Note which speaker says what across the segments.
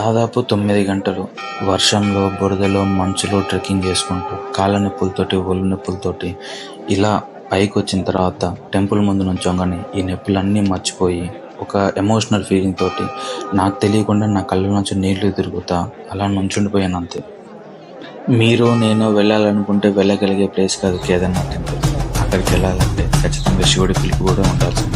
Speaker 1: దాదాపు తొమ్మిది గంటలు వర్షంలో బురదలో మంచులో ట్రెక్కింగ్ చేసుకుంటూ కాళ్ళ నొప్పులతోటి ఒళ్ళు నొప్పులతోటి ఇలా పైకి వచ్చిన తర్వాత టెంపుల్ ముందు నుంచోగానే ఈ నొప్పులన్నీ మర్చిపోయి ఒక ఎమోషనల్ ఫీలింగ్ తోటి నాకు తెలియకుండా నా కళ్ళ నుంచి నీళ్ళు తిరుగుతా అలా నుంచుండిపోయాను అంతే. మీరు నేను వెళ్ళాలనుకుంటే వెళ్ళగలిగే ప్లేస్ కాదు కేదార్నాథ్ టెంపుల్. అక్కడికి వెళ్ళాలంటే ఖచ్చితంగా శివుడి పిలుపు కూడా ఉండాల్సింది.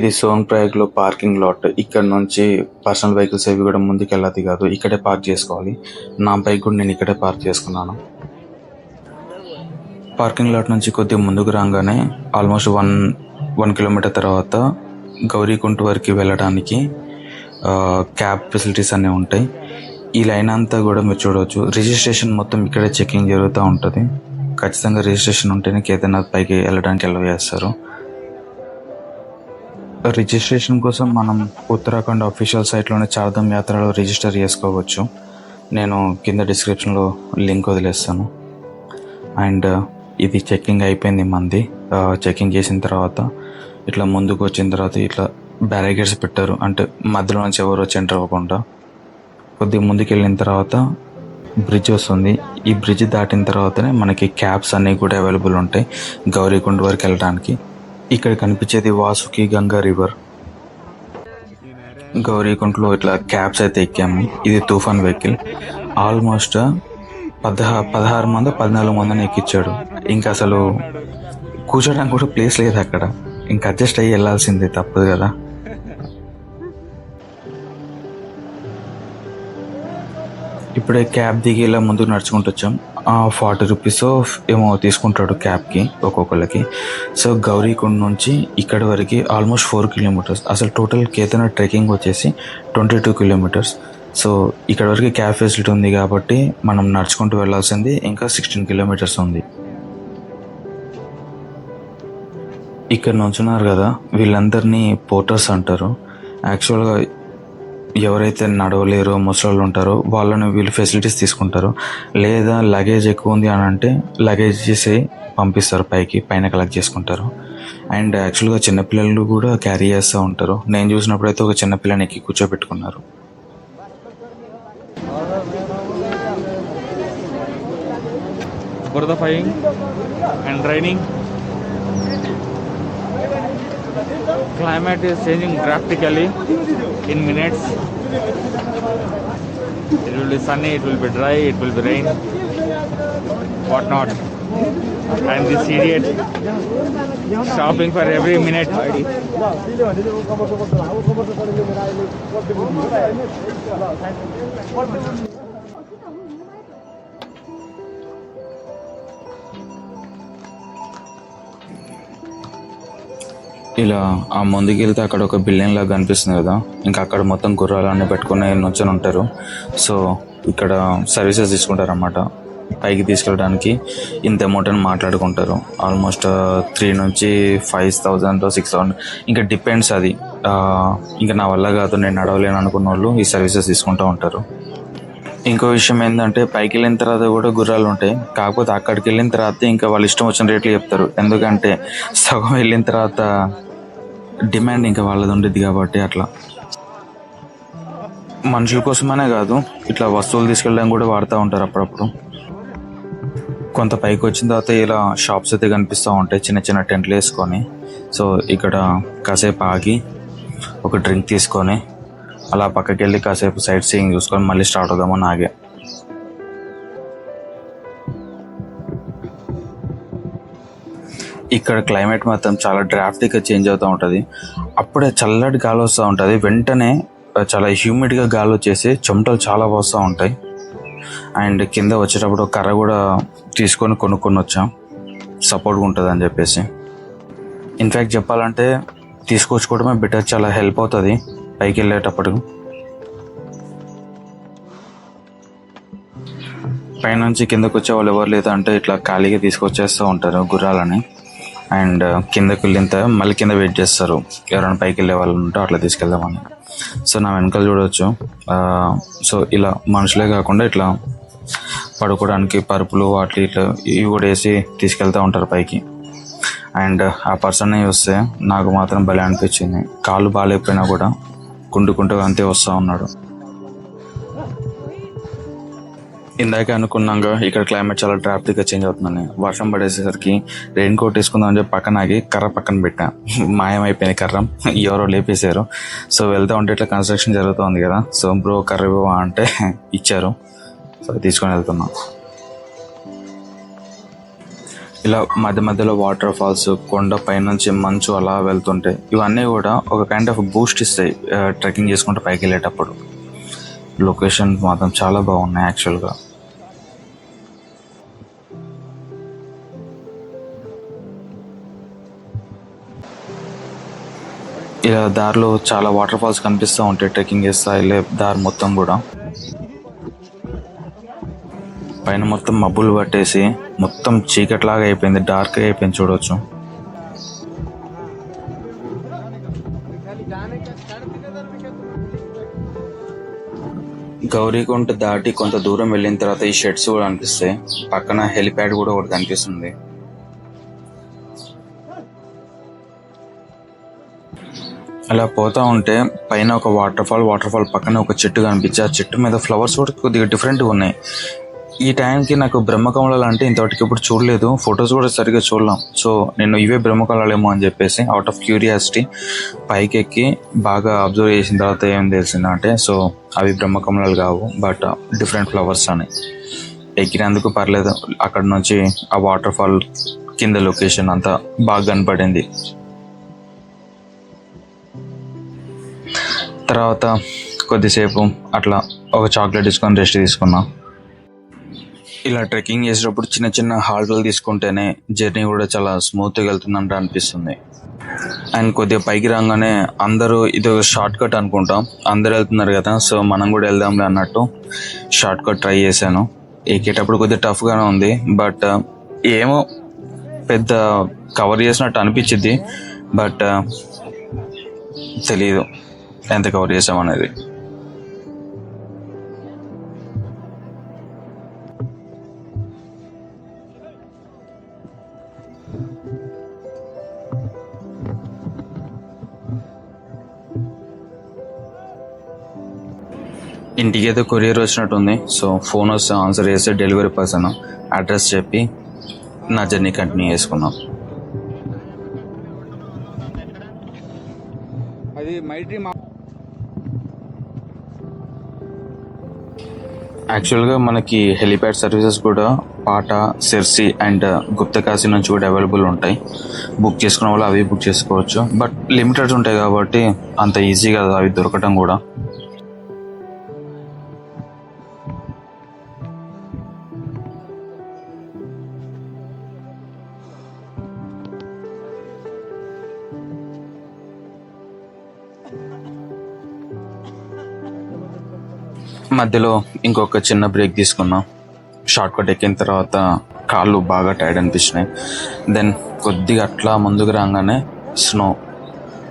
Speaker 1: ఇది సోన్ ప్రయాగ్లో పార్కింగ్ లాట్. ఇక్కడ నుంచి పర్సనల్ వెహికల్స్ ఏవి కూడా ముందుకు వెళ్ళదు కాదు ఇక్కడే పార్క్ చేసుకోవాలి. నా బైక్ కూడా నేను ఇక్కడే పార్క్ చేసుకున్నాను. పార్కింగ్ లాట్ నుంచి కొద్దిగా ముందుకు రాగానే ఆల్మోస్ట్ వన్ వన్ కిలోమీటర్ తర్వాత గౌరీకుంట వరకు వెళ్ళడానికి క్యాబ్ ఫెసిలిటీస్ అన్నీ ఉంటాయి. ఈ లైన్ అంతా కూడా మీరు చూడవచ్చు. రిజిస్ట్రేషన్ మొత్తం ఇక్కడే చెకింగ్ జరుగుతూ ఉంటుంది. ఖచ్చితంగా రిజిస్ట్రేషన్ ఉంటేనే కేదార్నాథ్ పైకి వెళ్ళడానికి అలవ్ చేస్తారు. రిజిస్ట్రేషన్ కోసం మనం ఉత్తరాఖండ్ అఫీషియల్ సైట్లోనే చార్ధామ్ యాత్రలో రిజిస్టర్ చేసుకోవచ్చు. నేను కింద డిస్క్రిప్షన్లో లింక్ వదిలేస్తాను. అండ్ ఇది చెక్కింగ్ అయిపోయింది మంది. చెక్కింగ్ చేసిన తర్వాత ఇట్లా ముందుకు వచ్చిన తర్వాత ఇట్లా బ్యారిగేడ్స్ పెట్టారు. అంటే మధ్యలో నుంచి ఎవరు వచ్చి ఎంటర్ అవ్వకుండా. కొద్దిగా ముందుకు వెళ్ళిన తర్వాత బ్రిడ్జ్ వస్తుంది. ఈ బ్రిడ్జ్ దాటిన తర్వాతనే మనకి క్యాబ్స్ అన్నీ కూడా అవైలబుల్ ఉంటాయి. గౌరీకుండ వరకు వెళ్ళడానికి. ఇక్కడ కనిపించేది వాసుకి గంగా రివర్. గౌరీకుంటలో ఇట్లా క్యాబ్స్ అయితే ఎక్కాము. ఇది తుఫాన్ వెహికల్. ఆల్మోస్ట్ పదహా పదహారు మంది పద్నాలుగు మందిని ఎక్కించాడు ఇంకా అసలు కూర్చోడానికి కూడా ప్లేస్ లేదు అక్కడ. ఇంకా అడ్జస్ట్ అయ్యి వెళ్ళాల్సిందే తప్పదు కదా. ఇప్పుడే క్యాబ్ దిగి ఇలా ముందుకు నడుచుకుంటూ వచ్చాం. ఫార్టీ రూపీస్ ఏమో తీసుకుంటాడు క్యాబ్కి ఒక్కొక్కరికి సో గౌరీకుండ నుంచి ఇక్కడ వరకు ఆల్మోస్ట్ ఫోర్ కిలోమీటర్స్. అసలు టోటల్ కేతన ట్రెక్కింగ్ వచ్చేసి ట్వంటీ టూ కిలోమీటర్స్. సో ఇక్కడ వరకు క్యాబ్ ఫెసిలిటీ ఉంది కాబట్టి మనం నడుచుకుంటూ వెళ్ళాల్సింది ఇంకా సిక్స్టీన్ కిలోమీటర్స్ ఉంది. ఇక్కడ నుంచున్నారు కదా వీళ్ళందరినీ పోర్టర్స్ అంటారు. యాక్చువల్గా ఎవరైతే నడవలేరో ముసలోళ్ళు ఉంటారో వాళ్ళని వీళ్ళు ఫెసిలిటీస్ తీసుకుంటారు. లేదా లగేజ్ ఎక్కువ ఉంది అని అంటే లగేజ్ చేసి పంపిస్తారు పైకి పైన కలెక్ట్ చేసుకుంటారు. అండ్ యాక్చువల్గా చిన్నపిల్లలు కూడా క్యారీ చేస్తూ ఉంటారు. నేను చూసినప్పుడు అయితే ఒక చిన్నపిల్లని ఎక్కి కూర్చోబెట్టుకున్నారు.
Speaker 2: Burda flying and raining. Climate is changing drastically in minutes. It will be sunny, it will be dry, it will be rain, whatnot. And this idiot shopping for every minute.
Speaker 1: ఇలా ఆ ముందుకు వెళ్తే అక్కడ ఒక బిల్డింగ్ లాగా కనిపిస్తుంది కదా. ఇంకా అక్కడ మొత్తం గుర్రాలన్నీ పెట్టుకుని నుంచొని ఉంటారు. సో ఇక్కడ సర్వీసెస్ తీసుకుంటారు అన్నమాట పైకి తీసుకెళ్ళడానికి ఇంత అమౌంట్ అని మాట్లాడుకుంటారు. ఆల్మోస్ట్ త్రీ uh, నుంచి ఫైవ్ థౌజండ్ సిక్స్ థౌసండ్ ఇంకా డిపెండ్స్ అది. ఇంకా నా వల్ల కాదు నేను నడవలేను అనుకున్న వాళ్ళు ఈ సర్వీసెస్ తీసుకుంటూ ఉంటారు. ఇంకో విషయం ఏంటంటే పైకి వెళ్ళిన తర్వాత కూడా గుర్రాలు ఉంటాయి. కాకపోతే అక్కడికి వెళ్ళిన తర్వాత ఇంకా వాళ్ళు ఇష్టం వచ్చిన రేట్లు చెప్తారు. ఎందుకంటే సగం వెళ్ళిన తర్వాత డిమాండ్ ఇంకా వాళ్ళది ఉండేది కాబట్టి అట్లా. మనుషుల కోసమనే కాదు ఇట్లా వస్తువులు తీసుకెళ్ళడానికి కూడా వాడుతూ ఉంటారు అప్పుడప్పుడు. కొంత పైకి వచ్చిన తర్వాత ఇలా షాప్స్ అయితే కనిపిస్తూ ఉంటాయి చిన్న చిన్న టెంట్లు వేసుకొని. సో ఇక్కడ కాసేపు ఆగి ఒక డ్రింక్ తీసుకొని అలా పక్కకి వెళ్ళి కాసేపు సైట్ సీయింగ్ చూసుకొని మళ్ళీ స్టార్ట్ అవుదామని ఆగే. ఇక్కడ క్లైమేట్ మాత్రం చాలా డ్రాఫ్టీగా చేంజ్ అవుతూ ఉంటుంది. అప్పుడే చల్లటి గాలి వస్తూ ఉంటుంది. వెంటనే చాలా హ్యూమిడ్గా గాలి వచ్చేసి చెమటలు చాలా వస్తూ ఉంటాయి. అండ్ కింద వచ్చేటప్పుడు కర్ర కూడా తీసుకొని కొనుక్కొని వచ్చాం. సపోర్ట్గా ఉంటుంది అని చెప్పేసి ఇన్ఫ్యాక్ట్ చెప్పాలంటే తీసుకొచ్చుకోవడమే బెటర్ చాలా హెల్ప్ అవుతుంది పైకి వెళ్ళేటప్పుడు. పైనుంచి కిందకు వచ్చే వాళ్ళు ఎవరు లేదంటే ఇట్లా ఖాళీగా తీసుకొచ్చేస్తూ ఉంటారు గుర్రాలని. అండ్ uh, కిందకి వెళ్ళిన తర్వాత మళ్ళీ కింద వెయిట్ చేస్తారు. ఎవరైనా పైకి వెళ్ళే వాళ్ళు ఉంటే అట్లా తీసుకెళ్దామని. సో నా వెనకాల చూడవచ్చు సో ఇలా మనుషులే కాకుండా ఇట్లా పడుకోవడానికి పరుపులు వాటి ఇట్లా ఇవి కూడా వేసి తీసుకెళ్తూ ఉంటారు పైకి. అండ్ ఆ పర్సన్ని చూస్తే నాకు మాత్రం భలే అనిపించింది. కాళ్ళు బాగాలేకపోయినా కూడా కుంటుకుంటూ అంతే వస్తూ ఉన్నాడు. ఇందాక అనుకున్నాక ఇక్కడ క్లైమేట్ చాలా డ్రాఫ్టిక్గా చేంజ్ అవుతుందని. వర్షం పడేసేసరికి రెయిన్ కోట్ వేసుకుందాం అని చెప్పి పక్కన ఆగి కర్ర పక్కన పెట్టా. మాయమైపోయింది కర్ర. ఎవరో లేపేశారు. సో వెళ్తా ఉంటే ఇట్లా కన్స్ట్రక్షన్ జరుగుతుంది కదా. సో బ్రో కర్ర ఇవ్వవా అంటే ఇచ్చారు. సో తీసుకొని వెళ్తున్నాం. ఇలా మధ్య మధ్యలో వాటర్ ఫాల్స్ కొండ పైనుంచి మంచు అలా వెళ్తుంటే ఇవన్నీ కూడా ఒక కైండ్ ఆఫ్ బూస్ట్ ఇస్తాయి uh, ట్రెక్కింగ్ చేసుకుంటూ పైకి వెళ్ళేటప్పుడు. లొకేషన్ మాత్రం చాలా బాగున్నాయి యాక్చువల్గా ఇలా దారిలో చాలా వాటర్ ఫాల్స్ కనిపిస్తూ ఉంటాయి ట్రెక్కింగ్ చేస్తా వెళ్ళే దారి మొత్తం కూడా. పైన మొత్తం మబ్బులు పట్టేసి మొత్తం చీకట్లాగా అయిపోయింది డార్క్ అయిపోయింది చూడొచ్చు. గౌరీకుంట దాటి కొంత దూరం వెళ్ళిన తర్వాత ఈ షెడ్స్ కూడా కనిపిస్తాయి పక్కన హెలిప్యాడ్ కూడా ఒకటి కనిపిస్తుంది. అలా పోతా ఉంటే పైన ఒక వాటర్ ఫాల్ వాటర్ ఫాల్ పక్కన ఒక చెట్టు కనిపించి ఆ చెట్టు మీద ఫ్లవర్స్ కూడా కొద్దిగా డిఫరెంట్గా ఉన్నాయి. ఈ టైంకి నాకు బ్రహ్మకమలాలు అంటే ఇంతవరకు ఇప్పుడు చూడలేదు. ఫొటోస్ కూడా సరిగ్గా చూడలేం. సో నేను ఇవే బ్రహ్మకమలాలేమో అని చెప్పేసి అవుట్ ఆఫ్ క్యూరియాసిటీ పైకి ఎక్కి బాగా అబ్జర్వ్ చేసిన తర్వాత ఏం తెలిసిందంటే సో అవి బ్రహ్మకమలాలు కావు బట్ డిఫరెంట్ ఫ్లవర్స్ అని. ఎక్కినందుకు పర్లేదు. అక్కడ నుంచి ఆ వాటర్ ఫాల్ కింద లొకేషన్ అంతా బాగా కనపడింది. తర్వాత కొద్దిసేపు అట్లా ఒక చాక్లెట్ తీసుకొని రెస్ట్ తీసుకున్నాం. ఇలా ట్రెక్కింగ్ చేసేటప్పుడు చిన్న చిన్న హాల్ట్లు తీసుకుంటేనే జర్నీ కూడా చాలా స్మూత్గా వెళ్తుందంట అనిపిస్తుంది. అండ్ కొద్దిగా పైకి రాగానే అందరూ ఇది ఒక షార్ట్ కట్ అనుకుంటాం. అందరు వెళ్తున్నారు కదా సో మనం కూడా వెళ్దాంలే అన్నట్టు షార్ట్ కట్ ట్రై చేశాను. ఎక్కేటప్పుడు కొద్దిగా టఫ్గానే ఉంది బట్ ఏమో పెద్ద కవర్ చేసినట్టు అనిపించింది బట్ తెలియదు ఎంత కవర్ చేసామనేది ఇంటికి ఏదో కొరియర్ వచ్చినట్టుంది సో ఫోన్ వస్తే ఆన్సర్ చేస్తే డెలివరీ పర్సన్ అడ్రస్ చెప్పి నా జర్నీ కంటిన్యూ చేసుకున్నాం
Speaker 2: అది మై
Speaker 1: యాక్చువల్గా మనకి హెలిప్యాడ్ సర్వీసెస్ కూడా పాటా సెర్సి అండ్ గుప్తకాశీ నుంచి కూడా అవైలబుల్ ఉంటాయి. బుక్ చేసుకున్న వాళ్ళు అవి బుక్ చేసుకోవచ్చు. బట్ లిమిటెడ్ ఉంటాయి కాబట్టి అంత ఈజీ కాదు అవి దొరకటం కూడా. మధ్యలో ఇంకొక చిన్న బ్రేక్ తీసుకున్నాం. షార్ట్ కట్ ఎక్కిన తర్వాత కాళ్ళు బాగా టైర్డ్ అనిపించినాయి. దెన్ కొద్దిగా అట్లా ముందుకు రాగానే స్నో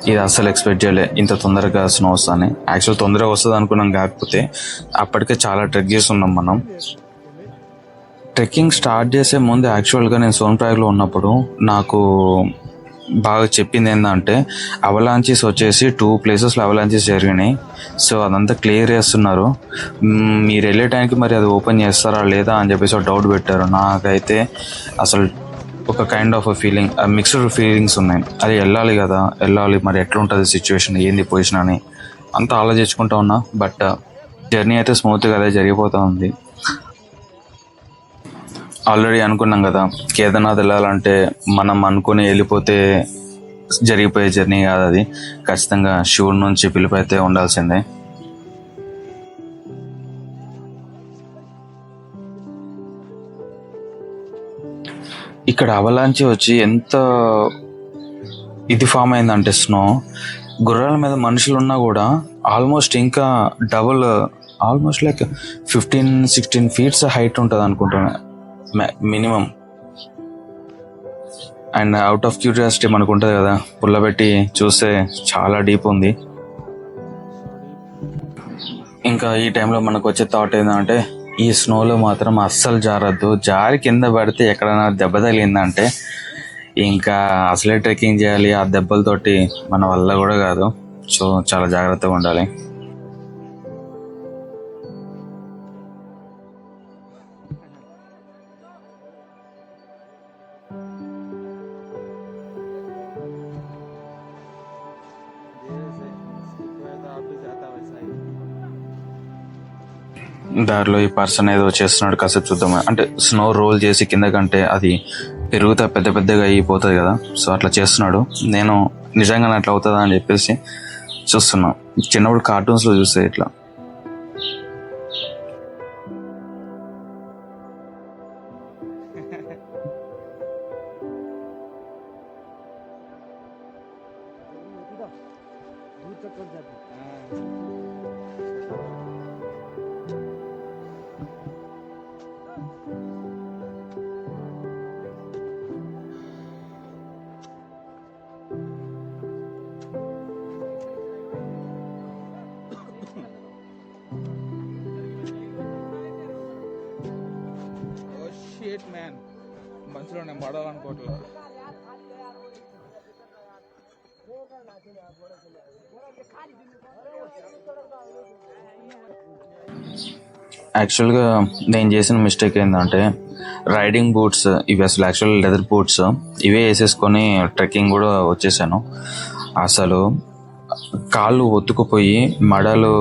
Speaker 1: ఇది అసలు ఎక్స్పెక్ట్ చేయలే. ఇంత తొందరగా స్నో వస్తుందని యాక్చువల్ తొందరగా వస్తుంది అనుకున్నాం కాకపోతే అప్పటికే చాలా ట్రెక్ చేస్తున్నాం మనం. ట్రెక్కింగ్ స్టార్ట్ చేసే ముందు యాక్చువల్గా నేను సోన్ప్రాగ్లో ఉన్నప్పుడు నాకు బాగా చెప్పింది ఏంటంటే అవలాంచీస్ వచ్చేసి టూ ప్లేసెస్లో అవలాంచీస్ జరిగినాయి. సో అదంతా క్లియర్ చేస్తున్నారు. మీరు వెళ్ళే టైంకి మరి అది ఓపెన్ చేస్తారా లేదా అని చెప్పేసి ఒక డౌట్ పెట్టారు. నాకైతే అసలు ఒక kind of feeling mixed feelings ఉన్నాయి. అది వెళ్ళాలి కదా వెళ్ళాలి మరి ఎట్లుంటుంది సిచ్యువేషన్ ఏంది పొజిషన్ అని. అంతా ఆలోచించుకుంటా ఉన్నా బట్ జర్నీ uh, అయితే స్మూత్గా అదే జరిగిపోతూ ఉంది. ఆల్రెడీ అనుకున్నాం కదా. కేదార్నాథ్ వెళ్ళాలంటే మనం అనుకుని వెళ్ళిపోతే జరిగిపోయే జర్నీ కాదు అది. ఖచ్చితంగా శివుడి నుంచి పిలుపు అయితే ఉండాల్సిందే. ఇక్కడ అవలాంచి వచ్చి ఎంత ఇది ఫామ్ అయిందంటే స్నో. గుర్రాల మీద మనుషులు ఉన్నా కూడా ఆల్మోస్ట్ ఇంకా double almost like fifteen sixteen feets height ఉంటుంది అనుకుంటున్నాను minimum and out of curiosity మనకు ఉంటుంది కదా పుల్లబెట్టి చూస్తే చాలా డీప్ ఉంది. ఇంకా ఈ టైంలో మనకు వచ్చే థాట్ ఏంటంటే ఈ స్నోలో మాత్రం అస్సలు జారద్దు. జారి కింద పడితే ఎక్కడైనా దెబ్బ తగిలిందంటే ఇంకా అసలే ట్రెక్కింగ్ చేయాలి ఆ దెబ్బలతోటి మన వల్ల కూడా కాదు. సో చాలా జాగ్రత్తగా ఉండాలి. దారిలో ఈ పర్సన్ ఏదో చేస్తున్నాడు కాసేపు చూద్దాం అంటే స్నో రోల్ చేసి కింద కంటే అది పెరుగుతా పెద్ద పెద్దగా అయిపోతుంది కదా. సో అట్లా చేస్తున్నాడు. నేను నిజంగానే అట్లా అవుతుందా అని చెప్పేసి చూస్తున్నా. చిన్నప్పుడు కార్టూన్స్లో చూస్తే ఇట్లా.
Speaker 2: మంచిలో నేను పడాలనుకోవట్లేదు
Speaker 1: యాక్చువల్గా నేను చేసిన మిస్టేక్ ఏంటంటే రైడింగ్ బూట్స్ ఇవి అసలు యాక్చువల్ లెదర్ బూట్స్ ఇవే వేసేసుకొని ట్రెక్కింగ్ కూడా వచ్చేసాను. అసలు కాళ్ళు ఒత్తుకుపోయి మడలు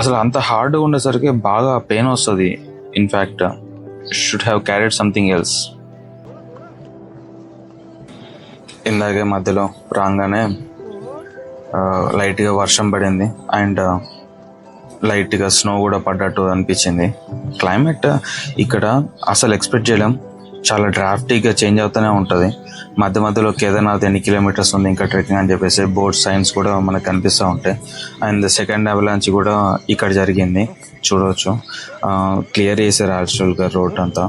Speaker 1: అసలు అంత హార్డ్గా ఉండేసరికి బాగా పెయిన్ వస్తుంది. In fact should have carried something else ఇందాకే మధ్యలో రాగానే లైట్గా వర్షం పడింది. అండ్ లైట్గా స్నో కూడా పడ్డట్టు అనిపించింది. క్లైమేట్ ఇక్కడ అసలు ఎక్స్పెక్ట్ చేయలేం. చాలా డ్రాఫ్టీగా చేంజ్ అవుతూనే ఉంటుంది. మధ్య మధ్యలో కేదార్నాథ్ ఎన్ని కిలోమీటర్స్ ఉంది ఇంకా ట్రెక్కింగ్ అని చెప్పేసి బోర్డ్ సైన్స్ కూడా మనకు కనిపిస్తూ ఉంటాయి అండ్ సెకండ్ అవలాంచ్ కూడా ఇక్కడ జరిగింది. చూడవచ్చు క్లియర్ చేశారు యాక్చువల్గా రోడ్ అంతా.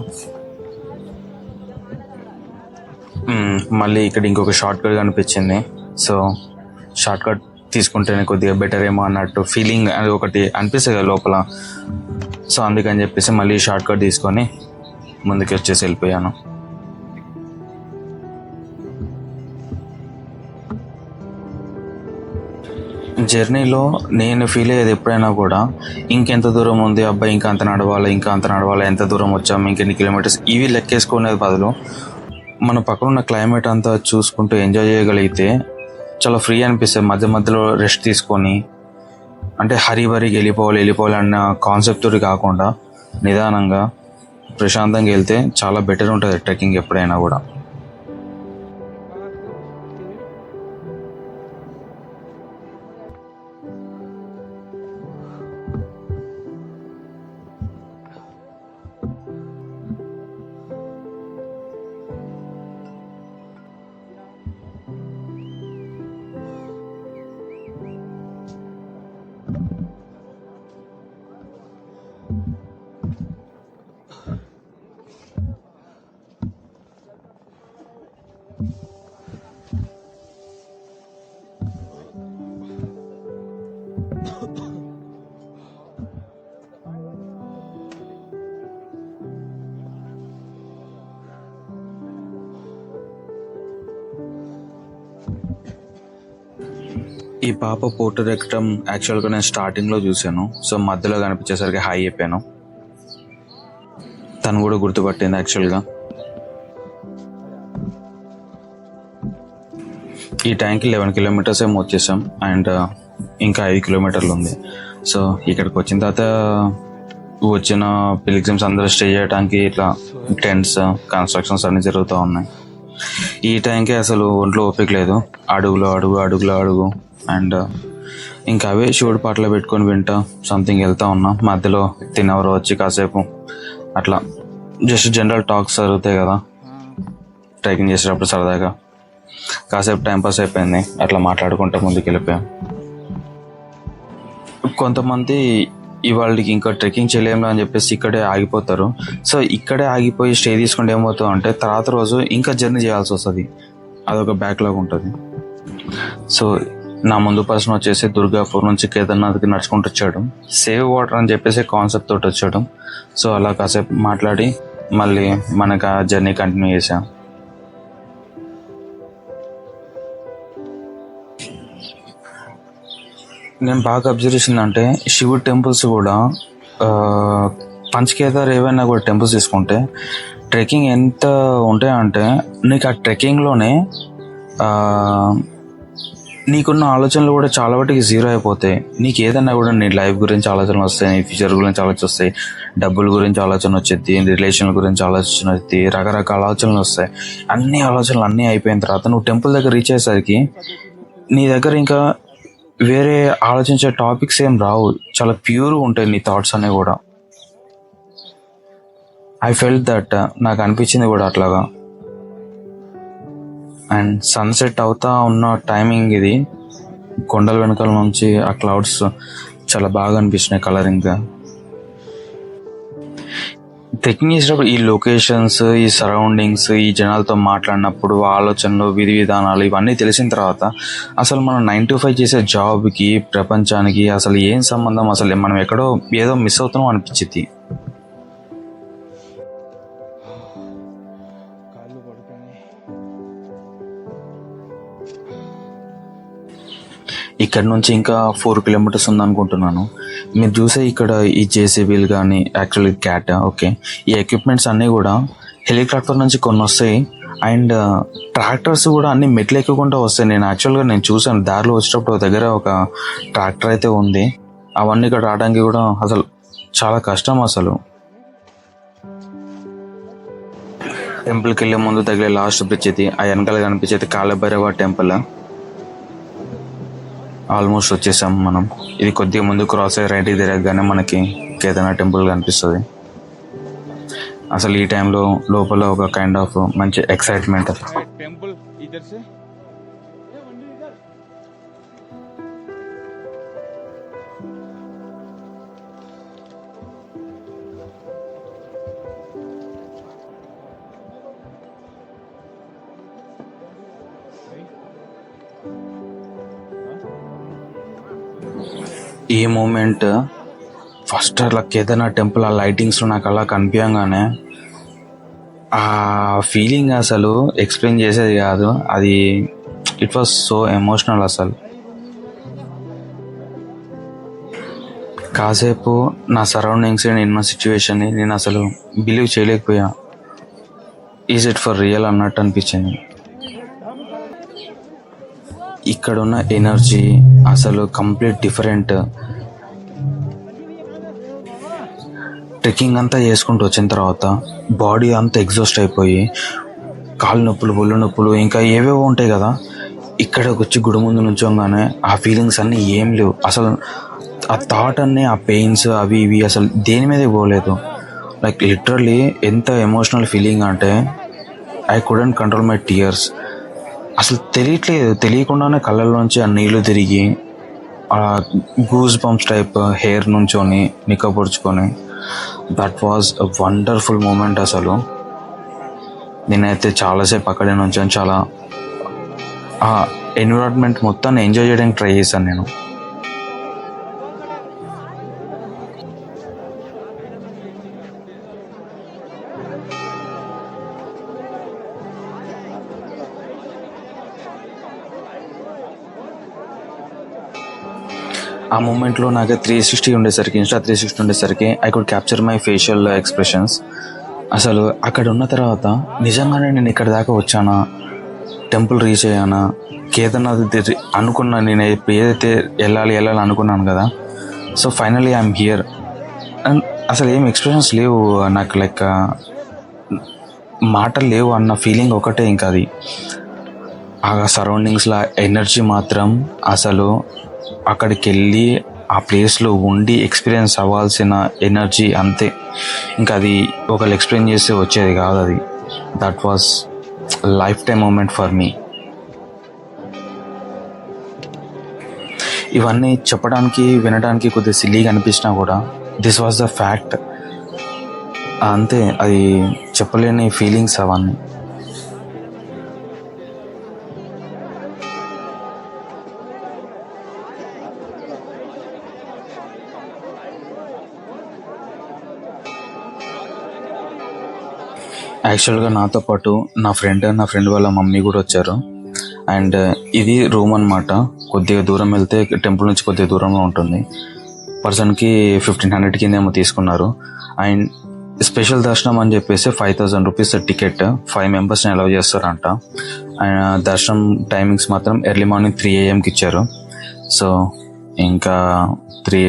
Speaker 1: మళ్ళీ ఇక్కడ ఇంకొక షార్ట్ కట్ కనిపించింది. సో షార్ట్ కట్ తీసుకుంటేనే కొద్దిగా బెటర్ ఏమో అన్నట్టు ఫీలింగ్ అది ఒకటి అనిపిస్తుంది కదా లోపల. సో అందుకని చెప్పేసి మళ్ళీ షార్ట్ కట్ తీసుకొని ముందుకు వచ్చేసి వెళ్ళిపోయాను. జర్నీలో నేను ఫీల్ అయ్యేది ఎప్పుడైనా కూడా ఇంకెంత దూరం ఉంది అబ్బాయి ఇంకా అంత నడవాలి ఇంకా అంత నడవాలి ఎంత దూరం వచ్చాము ఇంకెన్ని కిలోమీటర్స్ ఇవి లెక్కేసుకునేది బదులు మన పక్కన ఉన్న క్లైమేట్ అంతా చూసుకుంటూ ఎంజాయ్ చేయగలిగితే చాలా ఫ్రీ అనిపిస్తుంది. మధ్య మధ్యలో రెస్ట్ తీసుకొని అంటే హరిబరికి వెళ్ళిపోవాలి వెళ్ళిపోవాలి అన్న కాన్సెప్ట్ తోటి కాకుండా నిదానంగా ప్రశాంతంగా వెళ్తే చాలా బెటర్ ఉంటుంది ట్రెక్కింగ్ ఎప్పుడైనా కూడా. ఈ పాప పోటు ఎక్కడం యాక్చువల్గా నేను స్టార్టింగ్లో చూశాను. సో మధ్యలో కనిపించేసరికి హై అయిపోయాను. తను కూడా గుర్తుపట్టింది యాక్చువల్గా ఈ టైంకి లెవెన్ కిలోమీటర్స్ ఏమో వచ్చేసాం. అండ్ ఇంకా ఐదు కిలోమీటర్లు ఉంది. సో ఇక్కడికి వచ్చిన తర్వాత వచ్చిన పిలిగ్రిమ్స్ అందరూ స్టే చేయడానికి ఇట్లా టెంట్స్ కన్స్ట్రక్షన్స్ అన్ని జరుగుతూ ఉన్నాయి. ఈ టైంకి అసలు ఒంట్లో ఓపిక లేదు. అడుగులో అడుగు అడుగులో అడుగు. అండ్ ఇంకా అవే శివుడు పాటలు పెట్టుకొని వింటా సంథింగ్ వెళ్తా ఉన్నా. మధ్యలో తినవరు వచ్చి కాసేపు అట్లా. జస్ట్ జనరల్ టాక్స్ జరుగుతాయి కదా. ట్రెక్కింగ్ చేసేటప్పుడు సరదాగా. కాసేపు టైంపాస్ అయిపోయింది. అట్లా మాట్లాడుకుంటూ ముందుకు వెళ్ళిపోయాం కొంతమంది ఇవాళకి ఇంకా ట్రెక్కింగ్ చేయలేము అని చెప్పేసి ఇక్కడే ఆగిపోతారు. సో ఇక్కడే ఆగిపోయి స్టే తీసుకుంటే ఏమవుతుంది అంటే తర్వాత రోజు ఇంకా జర్నీ చేయాల్సి వస్తుంది. అదొక బ్యాక్లాగ్ ఉంటుంది. సో నా ముందు పర్సన్ వచ్చేసి దుర్గాపూర్ నుంచి కేదార్నాథ్కి నడుచుకుంటూ వచ్చాడు. సేవ్ వాటర్ అని చెప్పేసి కాన్సెప్ట్ తోటి వచ్చాడు. సో అలా కాసేపు మాట్లాడి మళ్ళీ మనకు ఆ జర్నీ కంటిన్యూ చేసాం నేను బాగా అబ్జర్వ్ అంటే శివుడు టెంపుల్స్ కూడా పంచకేదార్ ఏవైనా కూడా టెంపుల్స్ తీసుకుంటే ట్రెక్కింగ్ ఎంత ఉంటాయంటే నీకు ఆ ట్రెక్కింగ్లోనే నీకున్న ఆలోచనలు కూడా చాలా వాటికి జీరో అయిపోతాయి. నీకు ఏదన్నా కూడా నీ లైఫ్ గురించి ఆలోచనలు వస్తాయి నీ ఫ్యూచర్ గురించి ఆలోచన వస్తాయి డబ్బుల గురించి ఆలోచన వచ్చేది రిలేషన్ల గురించి ఆలోచన వచ్చేది రకరకాల ఆలోచనలు వస్తాయి. అన్ని ఆలోచనలు అన్నీ అయిపోయిన తర్వాత నువ్వు టెంపుల్ దగ్గర రీచ్ అయ్యేసరికి నీ దగ్గర ఇంకా వేరే ఆలోచించే టాపిక్స్ ఏం రావు. చాలా ప్యూర్ ఉంటాయి నీ థాట్స్ అనేవి కూడా. ఐ ఫెల్ట్ దట్ నాకు అనిపించింది కూడా అట్లాగా. అండ్ సన్సెట్ అవుతా ఉన్న టైమింగ్ ఇది. కొండల వెనకాల నుంచి ఆ క్లౌడ్స్ చాలా బాగా అనిపించినాయి కలరింగ్గా ట్రెక్కింగ్ చేసేటప్పుడు ఈ లొకేషన్స్ ఈ సరౌండింగ్స్ ఈ జనాలతో మాట్లాడినప్పుడు ఆలోచనలు విధి విధానాలు ఇవన్నీ తెలిసిన తర్వాత అసలు మనం నైన్ టు ఫైవ్ చేసే జాబ్కి ప్రపంచానికి అసలు ఏం సంబంధం? అసలు మనం ఎక్కడో ఏదో మిస్ అవుతున్నాం అనిపించింది ఇక్కడ నుంచి ఇంకా ఫోర్ కిలోమీటర్స్ ఉందనుకుంటున్నాను. మీరు చూసే ఇక్కడ ఈ జేసీబీలు కానీ యాక్చువల్లీ క్యాట్ ఓకే ఈ ఎక్విప్మెంట్స్ అన్నీ కూడా హెలికాప్టర్ నుంచి కొన్ని వస్తాయి అండ్ ట్రాక్టర్స్ uh, కూడా అన్ని మెట్లు ఎక్కకుండా వస్తాయి. నేను యాక్చువల్గా నేను చూసాను దారిలో వచ్చేటప్పుడు దగ్గర ఒక ట్రాక్టర్ అయితే ఉంది. అవన్నీ ఇక్కడ రావడానికి కూడా అసలు చాలా కష్టం అసలు. టెంపుల్కి వెళ్ళే ముందు తగిలే లాస్ట్ బ్రిడ్జ్ ఇది. ఆ వెనకాల కనిపించేది కాలభైరవ టెంపుల్ ఆల్మోస్ట్ వచ్చేసాం మనం. ఇది కొద్దిగా ముందు క్రాస్ అయ్యి రైట్ తిరగగానే మనకి కేదనా టెంపుల్ కనిపిస్తుంది. అసలు ఈ టైంలో లోపల ఒక కైండ్ ఆఫ్ మంచి excitement
Speaker 2: temple
Speaker 1: a moment first అలా కేదార్నాథ్ టెంపుల్ ఆ లైటింగ్స్లో నాకు అలా కనిపించగానే ఆ ఫీలింగ్ అసలు ఎక్స్ప్లెయిన్ చేసేది కాదు. అది ఇట్ వాస్ సో ఎమోషనల్ అసలు. కాసేపు నా సరౌండింగ్స్ నేను సిచ్యువేషన్ని నేను అసలు బిలీవ్ చేయలేకపోయా. ఈజ్ ఇట్ ఫర్ రియల్ అన్నట్టు అనిపించింది. ఇక్కడున్న ఎనర్జీ అసలు కంప్లీట్ డిఫరెంట్. ట్రెక్కింగ్ అంతా చేసుకుంటూ వచ్చిన తర్వాత బాడీ అంతా ఎగ్జాస్ట్ అయిపోయి కాళ్ళు నొప్పులు ఒళ్ళు నొప్పులు ఇంకా ఏవేవో ఉంటాయి కదా ఇక్కడికి వచ్చి గుడి ముందు నుంచోగానే ఆ ఫీలింగ్స్ అన్నీ ఏం లేవు. అసలు ఆ థాట్ అన్నీ ఆ పెయిన్స్ అవి ఇవి అసలు దేని మీదే పోలేదు. లైక్ లిటరల్లీ ఎంత ఎమోషనల్ ఫీలింగ్ అంటే I couldn't control my tears అసలు తెలియట్లేదు. తెలియకుండానే కళ్ళల్లోంచి ఆ నీళ్ళు తిరిగి ఆ గూస్ బంప్స్ టైప్ హెయిర్ నుంచొని నిక్కపొడుచుకొని that was a wonderful moment అసలు. నేనైతే చాలాసేపు అక్కడే నుంచి చాలా ఆ ఎన్విరాన్మెంట్ మొత్తాన్ని ఎంజాయ్ చేయడానికి ట్రై చేశాను నేను. ఆ మూమెంట్లో నాకు త్రీ సిక్స్టీ ఉండేసరికి ఇన్స్టా త్రీ సిక్స్టీ ఉండేసరికి I could capture my facial expressions అసలు అక్కడ ఉన్న తర్వాత నిజంగానే నేను ఇక్కడ దాకా వచ్చానా? టెంపుల్ రీచ్ అయ్యానా? కేదార్నాథ్ ది- అనుకున్నా నేను ఇప్పుడు ఏదైతే వెళ్ళాలి వెళ్ళాలి అనుకున్నాను కదా. So finally I'm here and అసలు ఏం ఎక్స్ప్రెషన్స్ లేవు నాకు లైక్ మాటలు లేవు అన్న ఫీలింగ్ ఒకటే ఇంకా అది. ఆ సరౌండింగ్స్లో ఎనర్జీ మాత్రం అసలు అక్కడికి వెళ్ళి ఆ ప్లేస్లో ఉండి ఎక్స్పీరియన్స్ అవ్వాల్సిన ఎనర్జీ అంతే. ఇంకా అది ఒకళ్ళు ఎక్స్ప్లెయిన్ చేస్తే వచ్చేది కాదు అది. That was lifetime moment for me ఇవన్నీ చెప్పడానికి వినడానికి కొద్దిగా సిల్లీగా అనిపించినా కూడా దిస్ వాజ్ ద ఫ్యాక్ట్ అంతే అది చెప్పలేని ఫీలింగ్స్ అవన్నీ. యాక్చువల్గా నాతో పాటు నా ఫ్రెండ్ నా ఫ్రెండ్ వాళ్ళ మమ్మీ కూడా వచ్చారు. అండ్ uh, ఇది రూమ్ అనమాట కొద్దిగా దూరం వెళ్తే టెంపుల్ నుంచి కొద్దిగా దూరంలో ఉంటుంది. పర్సన్కి ఫిఫ్టీన్ హండ్రెడ్ కింద ఏమో తీసుకున్నారు. అండ్ స్పెషల్ దర్శనం అని చెప్పేసి five thousand rupees ticket five మెంబర్స్ని అలౌ చేస్తారంట. అండ్ uh, దర్శనం టైమింగ్స్ మాత్రం ఎర్లీ మార్నింగ్ త్రీ ఏఎంకి ఇచ్చారు. సో ఇంకా త్రీ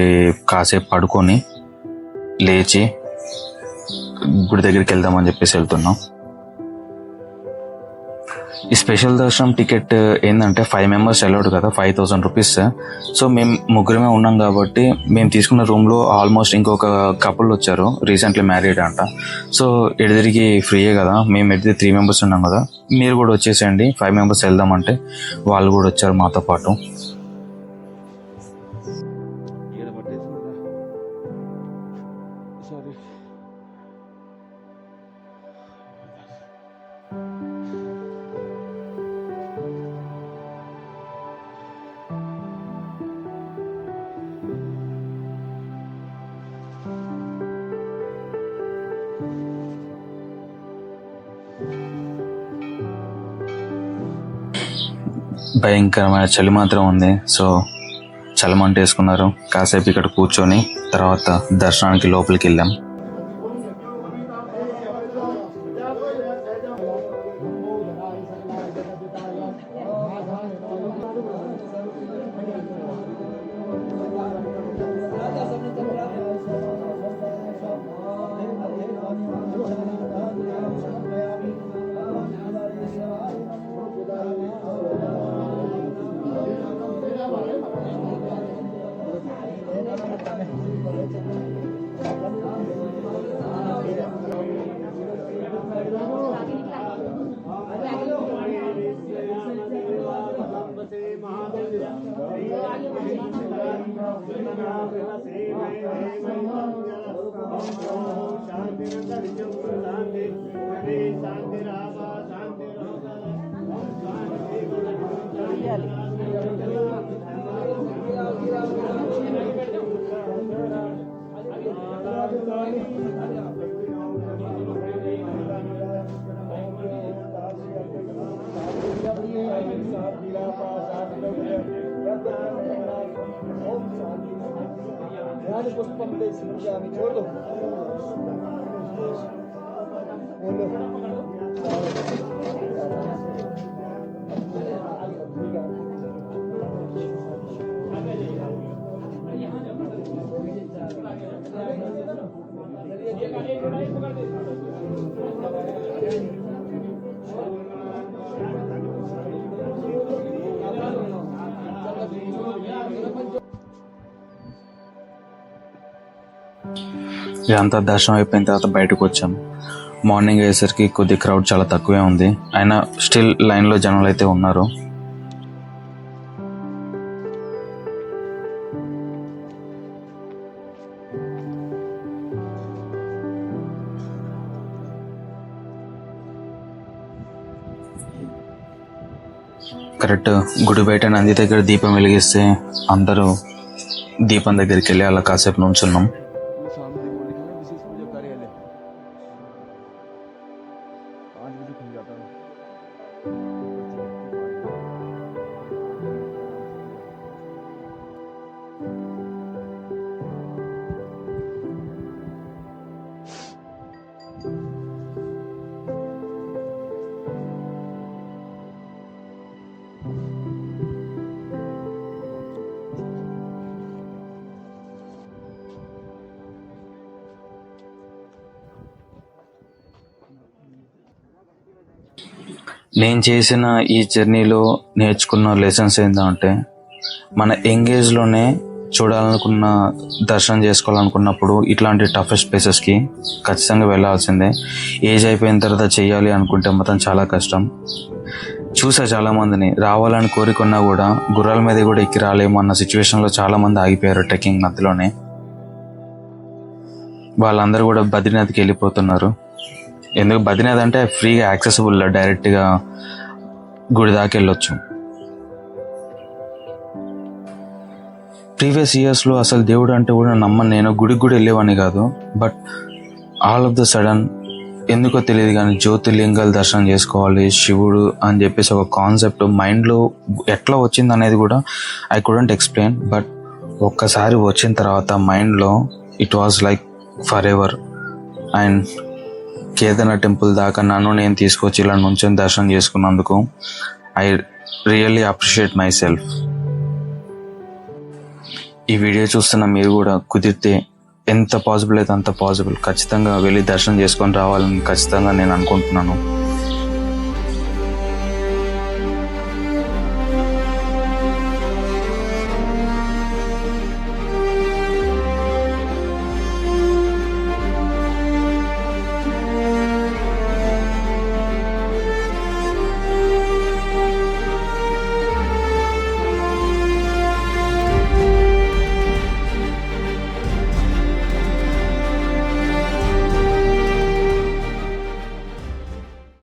Speaker 1: కాసేపు పడుకొని లేచి గుడి దగ్గరికి వెళ్దామని చెప్పేసి వెళ్తున్నాం. ఈ స్పెషల్ దర్శనం టికెట్ ఏంటంటే ఫైవ్ మెంబర్స్ అలౌడ్ కదా ఫైవ్ థౌసండ్ రూపీస్. సో మేము ముగ్గురమే ఉన్నాం కాబట్టి మేము తీసుకున్న రూమ్లో ఆల్మోస్ట్ ఇంకొక కపుల్ వచ్చారు రీసెంట్లీ మ్యారీడ్ అంట. సో ఎడిదిరిగి ఫ్రీయే కదా మేము ఎడిది త్రీ మెంబర్స్ ఉన్నాం కదా. మీరు కూడా వచ్చేసేయండి ఫైవ్ మెంబర్స్ వెళ్దామంటే వాళ్ళు కూడా వచ్చారు మాతో పాటు. భయంకరమైన చలి మాత్రం ఉంది. సో చలమంట వేసుకున్నారు కాసేపు ఇక్కడ కూర్చొని తర్వాత దర్శనానికి లోపలికి వెళ్ళాం.
Speaker 3: gordo.
Speaker 1: ఇదంతా దర్శనం అయిపోయిన తర్వాత బయటకు వచ్చాం. మార్నింగ్ అయ్యేసరికి కొద్ది క్రౌడ్ చాలా తక్కువే ఉంది. అయినా స్టిల్ లైన్లో జనాలు అయితే ఉన్నారు. కరెక్ట్. గుడి బయట నంది దగ్గర దీపం వెలిగిస్తే అందరూ దీపం దగ్గరికి వెళ్ళి అలా కాసేపు నుంచున్నాం. నేను చేసిన ఈ జర్నీలో నేర్చుకున్న లెసన్స్ ఏంటంటే మన ఎంగేజ్లోనే చూడాలనుకున్న దర్శనం చేసుకోవాలనుకున్నప్పుడు ఇట్లాంటి టఫెస్ట్ ప్లేసెస్కి ఖచ్చితంగా వెళ్ళాల్సిందే. ఏజ్ అయిపోయిన తర్వాత చేయాలి అనుకుంటే మాత్రం చాలా కష్టం. చూసా చాలా మందిని. రావాలని కోరికున్నా కూడా గుర్రాల మీద కూడా ఎక్కి రాలేము అన్న సిచ్యువేషన్లో చాలామంది ఆగిపోయారు ట్రెక్కింగ్ మధ్యలోనే. వాళ్ళందరూ కూడా బద్రీనాథ్కి వెళ్ళిపోతున్నారు. ఎందుకు బద్రీనాథ్ అంటే ఫ్రీగా యాక్సెసిబుల్ డైరెక్ట్గా గుడి దాకా వెళ్ళొచ్చు. ప్రీవియస్ ఇయర్స్లో అసలు దేవుడు అంటే కూడా నమ్మను. నేను గుడికి కూడా వెళ్ళేవాడిని కాదు. But all of the sudden ఎందుకో తెలియదు కానీ జ్యోతిర్లింగాలు దర్శనం చేసుకోవాలి శివుడు అని చెప్పేసి ఒక కాన్సెప్ట్ మైండ్లో ఎట్లా వచ్చింది అనేది కూడా ఐ కుడెంట్ ఎక్స్ప్లెయిన్ బట్ ఒక్కసారి వచ్చిన తర్వాత మైండ్లో it was like forever. And కేదన temple దాకా నన్ను నేను తీసుకొచ్చి ఇలా నుంచొని దర్శనం చేసుకున్నందుకు I really appreciate myself ఈ వీడియో చూస్తున్న మీరు కూడా కుదిరితే ఎంత పాసిబుల్ అయితే అంత పాసిబుల్. ఖచ్చితంగా వెళ్ళి దర్శనం చేసుకొని రావాలని ఖచ్చితంగా నేను అనుకుంటున్నాను.